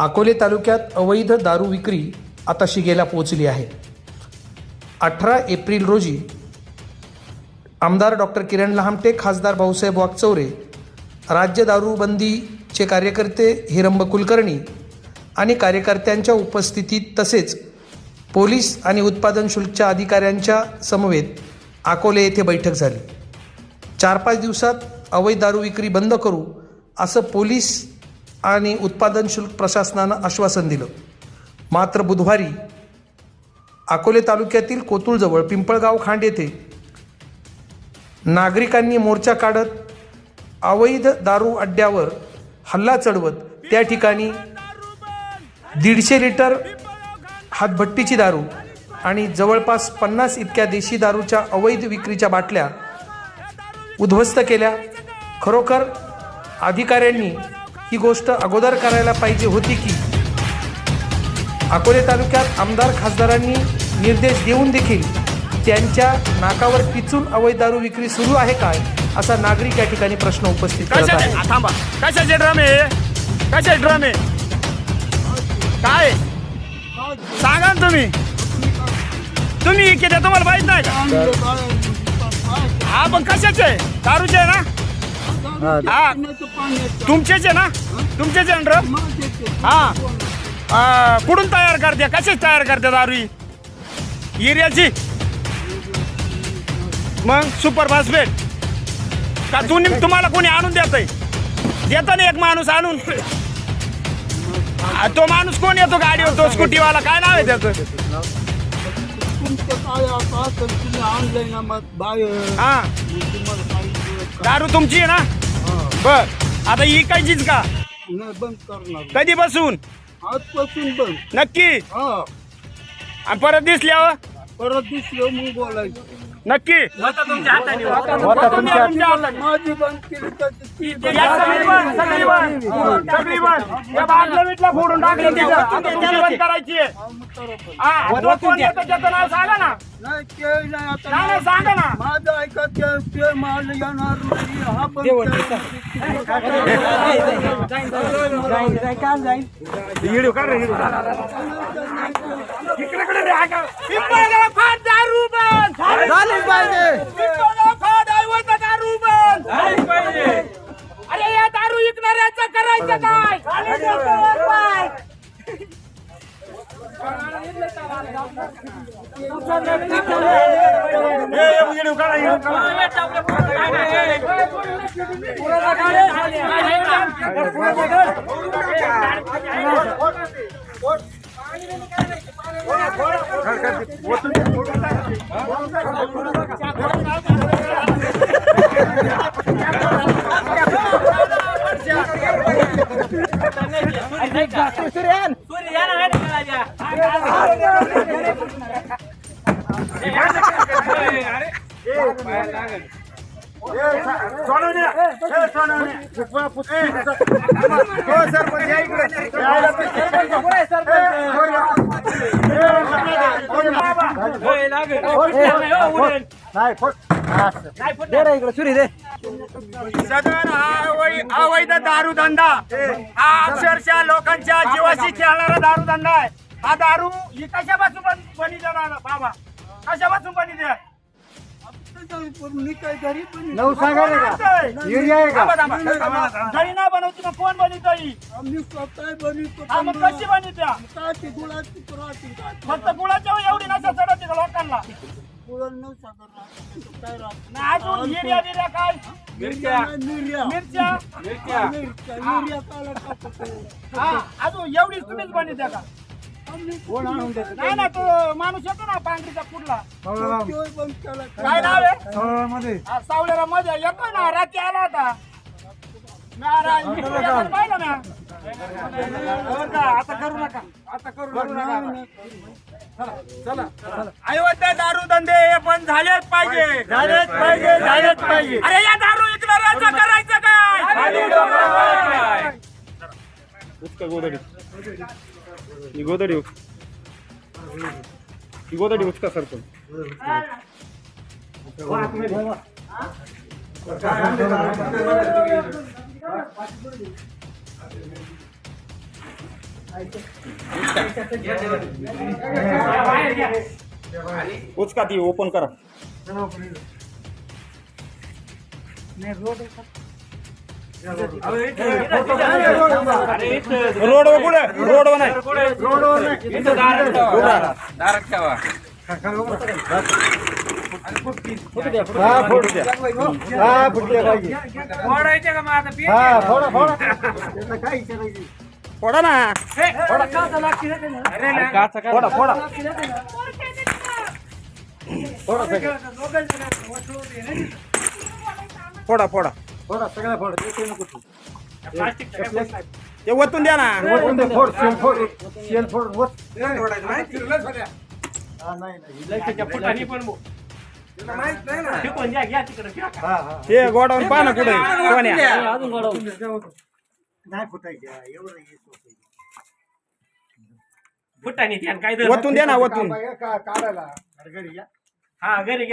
अकोले तालुक्यात अवैध दारू विक्री आता शिगेला पोहोचली आहे. अठरा एप्रिल रोजी आमदार डॉक्टर किरण लहामटे खासदार भाऊसाहेब वागचौरे राज्य दारूबंदीचे कार्यकर्ते हिरंब कुलकर्णी आणि कार्यकर्त्यांच्या उपस्थितीत तसेच पोलीस आणि उत्पादन शुल्कच्या अधिकाऱ्यांच्या समवेत अकोले येथे बैठक झाली. चार पाच दिवसात अवैध दारू विक्री बंद करू असं पोलीस आणि उत्पादन शुल्क प्रशासनानं आश्वासन दिलं. मात्र बुधवारी अकोले तालुक्यातील कोतुळजवळ पिंपळगाव खांड येथे नागरिकांनी मोर्चा काढत अवैध दारू अड्ड्यावर हल्ला चढवत त्या ठिकाणी दीडशे लिटर हातभट्टीची दारू आणि जवळपास पन्नास इतक्या देशी दारूच्या अवैध विक्रीच्या बाटल्या उद्ध्वस्त केल्या. खरोखर अधिकाऱ्यांनी ही गोष्ट अगोदर करायला पाहिजे होती की अकोले तालुक्यात आमदार खासदारांनी निर्देश देऊन देखील त्यांच्या नाकावर टिचून अवैध दारू विक्री सुरू आहे काय असा नागरिक या ठिकाणी प्रश्न उपस्थित करत आहे थांबा. कशाचे ड्रम आहे? कशाचे ड्रम काय? सांगा ना तुम्ही. तुम्ही किती तुम्हाला माहीत नाही का? हा पण कशाचे? दारूचे आहे ना? हा तुमचेच आहे ना? तुमचेच आहे ना ड्रम हा. आ, कुठून तयार करते? कशाच तयार करते दारू ही? हिऱ्याची? मग सुपर फास्फेट. का तुम्ही तुम्हाला कोणी आणून देत देतं ना एक माणूस आणून. आ, तो माणूस कोण येतो गाडीवर? तो स्कूटीवाला. काय नाव आहे त्याचं? हा. दारू तुमची आहे ना? बर. आता ही कायचीच का? नाही बंद करणार. कधी बसून आजपासून बंद. नक्की? हा. आणि परत दिसल्यावर? परत दुसरं मग बोलायचं. नक्की? होता तुमच्या हाताने. माझी बंद केली तर ती या सगळी बंद, सगळी बंद. सगळी बंद. या बिटल्या फोडून टाकल्या तिथं. आता तुमची बंद करायची आहे. हा, तो कोण येतो त्याचं नाव सांगा ना. नाही ते नाही नाही आता. नाही, सांगा ना. माझं ऐका ते ते मला येणार नाही हा बंद व्हिडिओ काढ रे इकडे कडे रे, का? पिंपळगाव फाट दारू बंद झाली पाहिजे. पिंपळगाव फाट ऐवत दारू बंद अरे या दारू विकणाऱ्याचं करायचं काय ए, इकडे. सदर हा अवैध दारू धंदा हा अक्षरशः लोकांच्या जीवाशी खेळणारा दारू धंदा आहे हा दारू ही कशापासून बनी बनित बाबा कशापासून बनी आहे मी काय घरी पण थांबा, थांबा, थांबा. घरी नाही बनवती मग कोण बनित ही आम्ही स्वतः बनवतो हा मग कशी बनित्या काय ते गुळाची फक्त गुळाच्या एवढी नशा चढवते का लोकांना? गुळाला न साखर राहते काय राहते नाही. अजून हिर्या बिर्या काय? मिरच्या मिरच्या. मिरच्या? मिरच्या. युरिया काला टाकतो हा अजून एवढीच तुम्हीच बनित्या का? नाही ना तो माणूस येतो ना पांढरीचा पण काय नाव आहे? हा, सावलेरा मध्ये येतोय ना रात्री आला होता. म्या रा- मी तुला येताना पाहिलं म्या. बरं का, आता करू नका. आता करू करू नका. चला चला. अयोध्या दारू धंदे हे बंद झालेच पाहिजे. झालेच पाहिजे झालेच पाहिजे. अरे या दारू विकणाऱ्याचं करायचं काय? ఈ గోదడి ఈ గోదడి ఉచ్చుక సరుకులు उचका ती ओपन करा नाही रोड रोड कुठे रोड नाही फोडा ना फोडा फोडा. फोडा सगळ्या फोड ते. वतून द्या ना. वतून दे फोड शेल फोड शेल फोड वत. हा, लय त्याच्या पण गोडाऊन पहा ना कुठे. अजून वाढव नाही हे सोपं. द्या वतून द्या ना वतून. हा घरी